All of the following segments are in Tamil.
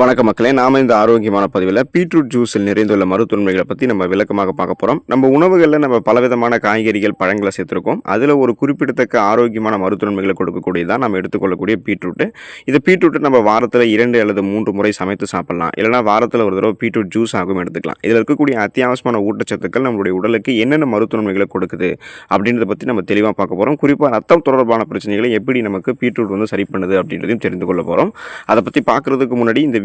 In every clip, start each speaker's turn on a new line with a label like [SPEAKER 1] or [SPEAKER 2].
[SPEAKER 1] வணக்க மக்களே நாம இந்த ஆரோக்கியமான பதிவில் பீட்ரூட் ஜூஸில் நிறைந்துள்ள மருத்துவன்மைகளை பற்றி நம்ம விளக்கமாக பார்க்க போகிறோம் நம்ம உணவுகளில் நம்ம பலவிதமான காய்கறிகள் பழங்களை சேர்த்துருக்கோம். அதில் ஒரு குறிப்பிடத்தக்க ஆரோக்கியமான மருத்துவன்மைகளை கொடுக்கக்கூடியதான் நம்ம எடுத்துக்கொள்ளக்கூடிய பீட்ரூட்டு. இது பீட்ரூட்டு நம்ம வாரத்தில் இரண்டு அல்லது மூன்று முறை சமைத்து சாப்பிட்லாம். இல்லைனா வாரத்தில் ஒரு தடவை பீட்ரூட் ஜூஸ் ஆகும் எடுத்துக்கலாம். இதில் இருக்கக்கூடிய அத்தியாவசியமான ஊட்டச்சத்துக்கள் நம்மளுடைய உடலுக்கு என்னென்ன மருத்துவன்மைகளை கொடுக்குது அப்படின்றத பற்றி நம்ம தெளிவாக பார்க்க போகிறோம் குறிப்பாக ரத்தம் தொடர்பான பிரச்சனைகளை எப்படி நமக்கு பீட்ரூட் வந்து சரி பண்ணுது அப்படின்றதையும் தெரிந்து கொள்ள போகிறோம் அதை பற்றி பார்க்குறதுக்கு முன்னாடி இந்த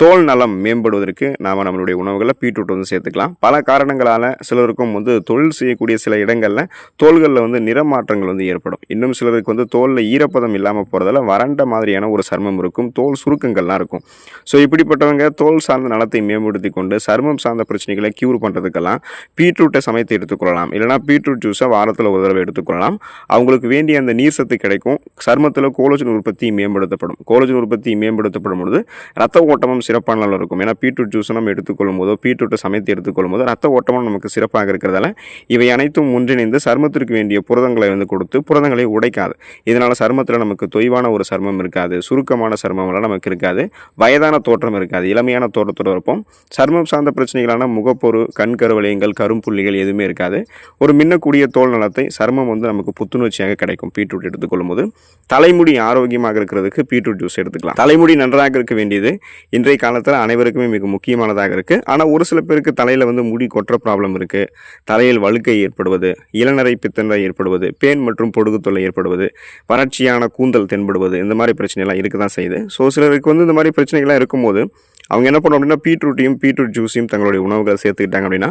[SPEAKER 1] தோல் நலம் மேம்படுவதற்கு நாம் நம்மளுடைய உணவுகளை பீட்ரூட் வந்து சேர்த்துக்கலாம். பல காரணங்களால் சிலருக்கும் வந்து தொழில் செய்யக்கூடிய சில இடங்களில் தோள்களில் வந்து நிறமாற்றங்கள் வந்து ஏற்படும். இன்னும் சிலருக்கு வந்து தோலில் ஈரப்பதம் இல்லாமல் போகிறதால வறண்ட மாதிரியான ஒரு சர்மம் இருக்கும். தோல் சுருக்கங்கள்லாம் இருக்கும். ஸோ இப்படிப்பட்டவங்க தோல் சார்ந்த நலத்தை மேம்படுத்தி கொண்டு சர்மம் சார்ந்த பிரச்சனைகளை க்யூர் பண்ணுறதுக்கெல்லாம் பீட்ரூட்டை சமைத்து எடுத்துக்கொள்ளலாம் இல்லைனா பீட்ரூட் ஜூஸை வாரத்தில் ஒரு தடவை எடுத்துக்கொள்ளலாம் அவங்களுக்கு வேண்டிய அந்த நீர் சத்து கிடைக்கும். சர்மத்தில் கோலஜன் உற்பத்தி மேம்படுத்தப்படும். கோலஜன் உற்பத்தி மேம்படுத்தப்படும் பொழுது ரத்த ஓட்டமும் சிறப்பான அளவில் இருக்கும். ஏன்னா பீட்ரூட் ஜூஸை நம்ம எடுத்துக்கொள்ளும் போதோ பீட்ரூட்டை சமைத்து எடுத்துக்கொள்ளும் போதோ ரத்த ஓட்டமும் நமக்கு சிறப்பாக இருக்கிறதால இவை அனைத்தும் ஒன்றிணைந்து சருமத்திற்கு வேண்டிய புரதங்களை வந்து கொடுத்து புரதங்களை உடைக்காது. இதனால் சருமத்தில் நமக்கு தொய்வான ஒரு சருமம் இருக்காது சுருக்கமான சருமம்லாம் நமக்கு இருக்காது வயதான தோற்றம் இருக்காது இளமையான தோற்றத்தோடு இருப்போம். சருமம் சார்ந்த பிரச்சனைகளான முகப்பொரு கண் கருவளையங்கள் கரும்புள்ளிகள் எதுவுமே இருக்காது. ஒரு மின்னக்கூடிய தோல் நலத்தை சருமம் வந்து நமக்கு புத்துணர்ச்சியாக கிடைக்கும் பீட்ரூட் எடுத்துக்கொள்ளும் போது தலைமுடி ஆரோக்கியமாக இருக்கிறதுக்கு பீட்ரூட் ஜூஸ் எடுத்துக்கலாம். தலைமுடி நன்றாக இருக்க வேண்டியது இன்றைய காலத்தில் அனைவருக்குமே மிக முக்கியமானதாக இருக்குது ஆனால் ஒரு சில பேருக்கு தலையில் வந்து முடி கொட்டுற ப்ராப்ளம் இருக்குது தலையில் வழுக்கை ஏற்படுவது இளநரை பித்தநரை ஏற்படுவது பேன் மற்றும் பொடுகு தொல்லை ஏற்படுவது வறட்சியான கூந்தல் தென்படுவது இந்த மாதிரி பிரச்சனைலாம் இருக்க தான் செய்யுது. ஸோ சிலருக்கு வந்து இந்த மாதிரி பிரச்சனைகள்லாம் இருக்கும்போது அவங்க என்ன பண்ணோம் அப்படின்னா பீட்ரூட்டையும் பீட்ரூட் ஜூஸையும் தங்களுடைய உணவுகளை சேர்த்துக்கிட்டாங்க அப்படின்னா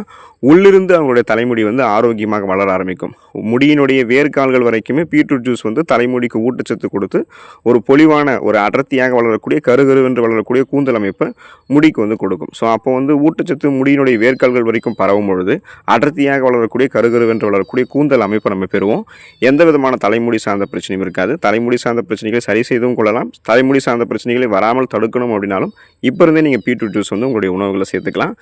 [SPEAKER 1] உள்ளிருந்து அவங்களுடைய தலைமுடி வந்து ஆரோக்கியமாக வளர ஆரம்பிக்கும். முடியினுடைய வேர்க்கால்கள் வரைக்குமே பீட்ரூட் ஜூஸ் வந்து தலைமுடிக்கு ஊட்டச்சத்து கொடுத்து ஒரு பொலிவான ஒரு அடர்த்தியாக வளரக்கூடிய கருகருவென்று வளரக்கூடிய கூந்தல் அமைப்பை முடிக்கு வந்து கொடுக்கும். ஸோ அப்போ வந்து ஊட்டச்சத்து முடியினுடைய வேர்க்கால்கள் வரைக்கும் பரவும் பொழுது அடர்த்தியாக வளரக்கூடிய கருகருவென்று வளரக்கூடிய கூந்தல் அமைப்பை நம்ம பெறுவோம். எந்த விதமான தலைமுடி சார்ந்த பிரச்சனையும் இருக்காது. தலைமுடி சார்ந்த பிரச்சனைகளை சரி செய்தும் கொள்ளலாம். தலைமுடி சார்ந்த பிரச்சனைகளை வராமல் தடுக்கணும் அப்படின்னாலும் இப்போ இருந்தே நீங்கள் பீட்ரூட் ஜூஸ் வந்து உங்களுடைய உணவுகளை சேர்த்துக்கலாம்.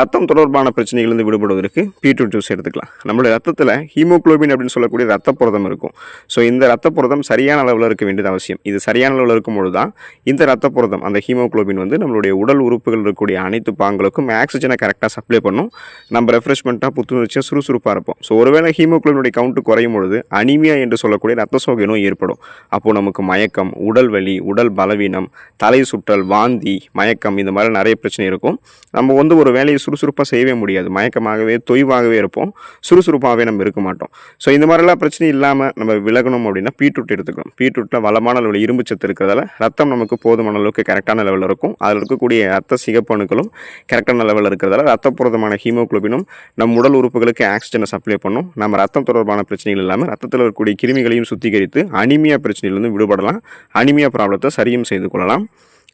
[SPEAKER 1] ரத்தம் தொடர்பான பிரச்சனைகள்லேருந்து விடுபடுவதற்கு பீட்ரூட் ஜூஸ் எடுத்துக்கலாம். நம்மளுடைய ரத்தத்தில் ஹீமோகுளோபின் அப்படின்னு சொல்லக்கூடிய ரத்த புரதம் இருக்கும். ஸோ இந்த ரத்த புரதம் சரியான அளவில் இருக்க வேண்டியது அவசியம். இது சரியான அளவில் இருக்கும் பொழுது தான் இந்த ரத்த புரதம் அந்த ஹீமோகுளோபின் வந்து நம்மளுடைய உடல் உறுப்புகள் இருக்கக்கூடிய அனைத்து பாங்களுக்கும் ஆக்சிஜனை கரெக்டாக சப்ளை பண்ணும். நம்ம ரெஃப்ரெஷ்மெண்ட்டாக புத்துணர்ச்சியாக சுறுசுறுப்பாக இருப்போம். ஸோ ஒருவேளை ஹீமோகுளோபினுடைய கவுண்ட் குறையும் பொழுது அனிமியா என்று சொல்லக்கூடிய ரத்த சோகை நோய் ஏற்படும். அப்போது நமக்கு மயக்கம் உடல் வலி உடல் பலவீனம் தலை சுற்றல் வாந்தி மயக்கம் இந்த மாதிரி நிறைய பிரச்சனை இருக்கும். நம்ம வந்து ஒரு வேலையை சுறுசுறுப்பாக செய்யவே முடியாது. மயக்கமாகவே தொய்வாகவே இருப்போம். சுறுசுறுப்பாகவே நம்ம இருக்க மாட்டோம். ஸோ இந்த மாதிரிலாம் பிரச்சனை இல்லாமல் நம்ம விலகணும் அப்படின்னா பீட்ரூட் எடுத்துக்கணும். பீட்ரூட்டில் வளமான அளவில் இரும்பு சத்து இருக்கிறதால ரத்தம் நமக்கு போதுமான அளவுக்கு கரெக்டான லெவலில் இருக்கும். அதில் இருக்கக்கூடிய ரத்த சிகப்பணுக்களும் கரெக்டான லெவலில் இருக்கிறதால ரத்த ஹீமோக்ளோபினும் ஹீமோகுளோபினும் நம் உடல் உறுப்புகளுக்கு ஆக்சிஜனை சப்ளை பண்ணும். நம்ம ரத்தம் தொடர்பான பிரச்சனைகள் இல்லாமல் ரத்தத்தில் இருக்கக்கூடிய கிருமிகளையும் சுத்திகரித்து அனிமியா பிரச்சனையிலிருந்து விடுபடலாம். அனிமியா ப்ராப்ளத்தை சரியும் செய்து கொள்ளலாம்.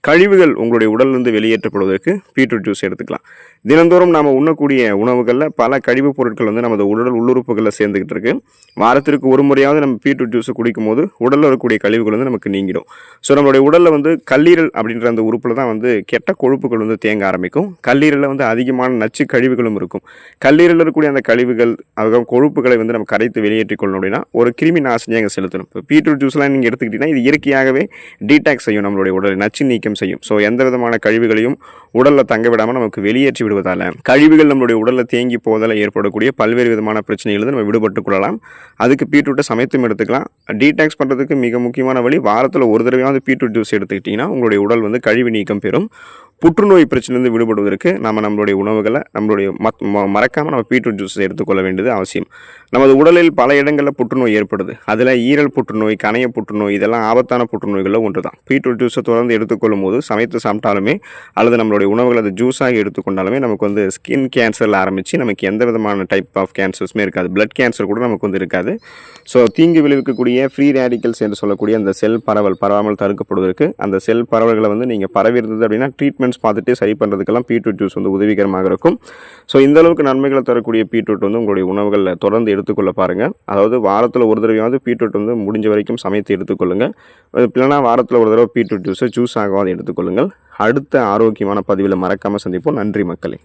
[SPEAKER 1] கழிவுகள் உங்களுடைய உடலிருந்து வெளியேற்றப்படுவதற்கு பீட்ரூட் ஜூஸ் எடுத்துக்கலாம். தினந்தோறும் நாம் உண்ணக்கூடிய உணவுகளில் பல கழிவுப் பொருட்கள் வந்து நமது உடல் உள்ளுறுப்புகளில் சேர்ந்துக்கிட்டு இருக்கு. வாரத்திற்கு ஒரு முறையாவது நம்ம பீட்ரூட் ஜூஸை குடிக்கும் போது உடலில் இருக்கக்கூடிய கழிவுகள் வந்து நமக்கு நீங்கிடும். ஸோ நம்மளுடைய உடலில் வந்து கல்லீரல் அப்படின்ற அந்த உறுப்பில் தான் வந்து கெட்ட கொழுப்புகள் வந்து தேங்க ஆரம்பிக்கும். கல்லீரலில் வந்து அதிகமான நச்சு கழிவுகளும் இருக்கும். கல்லீரலில் இருக்கக்கூடிய அந்த கழிவுகள் அதுக்கப்புறம் கொழுப்புகளை வந்து நம்ம கரைத்து வெளியேற்றிக் கொள்ளணும் அப்படின்னா ஒரு கிருமி நாசினியை அங்கே செலுத்தணும். இப்போ பீட்ரூட் ஜூஸ்லாம் நீங்கள் எடுத்துக்கிட்டிங்கன்னா இது இயற்கையாகவே டீடாக்ஸ் செய்யும் நம்மளுடைய உடலை. நச்சு நீக்க ஆதிக்கம் செய்யும். ஸோ எந்த விதமான கழிவுகளையும் உடலில் தங்க விடாமல் நமக்கு வெளியேற்றி விடுவதால் கழிவுகள் நம்மளுடைய உடலில் தேங்கி போவதால் ஏற்படக்கூடிய பல்வேறு விதமான பிரச்சனைகள் நம்ம விடுபட்டு கொள்ளலாம். அதுக்கு பீட்ரூட்டை சமைத்தும் எடுத்துக்கலாம். டீடாக்ஸ் பண்ணுறதுக்கு மிக முக்கியமான வழி வாரத்தில் ஒரு தடவையாவது பீட்ரூட் ஜூஸ் எடுத்துக்கிட்டிங்கன்னா உங்களுடைய உடல் வந்து கழிவு நீக்கம் பெறும். புற்றுநோய் பிரச்சனையிலிருந்து விடுபடுவதற்கு நம்ம நம்மளுடைய உணவுகளை நம்மளுடைய மத் ம- நம்ம பீட்ரூட் ஜூஸ் எடுத்துக்கொள்ள வேண்டியது அவசியம். நமது உடலில் பல இடங்களில் புற்றுநோய் ஏற்படுது. அதில் ஈரல் புற்றுநோய் கணைய புற்றுநோய் இதெல்லாம் ஆபத்தான புற்றுநோய்களில் ஒன்று தான் பீட்ரூட் ஜூஸை தொடர்ந்து எடுத்துக்கொள்ளும் போது சமைத்து சாப்பிட்டாலுமே அல்லது நம்மளுடைய உணவுகளை அது ஜூஸாக எடுத்துக்கொண்டாலுமே நமக்கு வந்து ஸ்கின் கேன்சரில் ஆரம்பித்து நமக்கு எந்த விதமான டைப் ஆஃப் கேன்சர்ஸுமே இருக்காது. பிளட் கேன்சர் கூட நமக்கு வந்து இருக்காது. ஸோ தீங்கு விளைவிக்கக்கூடிய ஃப்ரீ ரேடிக்கல்ஸ் என்று சொல்லக்கூடிய அந்த செல் பரவல் பரவாமல் தடுக்கப்படுவதற்கு அந்த செல் பரவல்களை வந்து நீங்கள் பரவி இருந்தது அப்படின்னா ட்ரீட்மெண்ட் ட்ரீட்மெண்ட்ஸ் பார்த்துட்டு சரி பண்ணுறதுக்கெல்லாம் பீட்ரூட் ஜூஸ் வந்து உதவிகரமாக இருக்கும். ஸோ இந்த அளவுக்கு நன்மைகளை தரக்கூடிய பீட்ரூட் வந்து உங்களுடைய உணவுகளில் தொடர்ந்து எடுத்துக்கொள்ள பாருங்கள் அதாவது வாரத்தில் ஒரு தடவையாவது பீட்ரூட் வந்து முடிஞ்ச வரைக்கும் சமைத்து எடுத்துக்கொள்ளுங்கள் இல்லைனா வாரத்தில் ஒரு தடவை பீட்ரூட் ஜூஸை ஜூஸ் ஆகாது எடுத்துக்கொள்ளுங்கள். அடுத்த ஆரோக்கியமான பதிவில் மறக்காமல் சந்திப்போம். நன்றி மக்களே.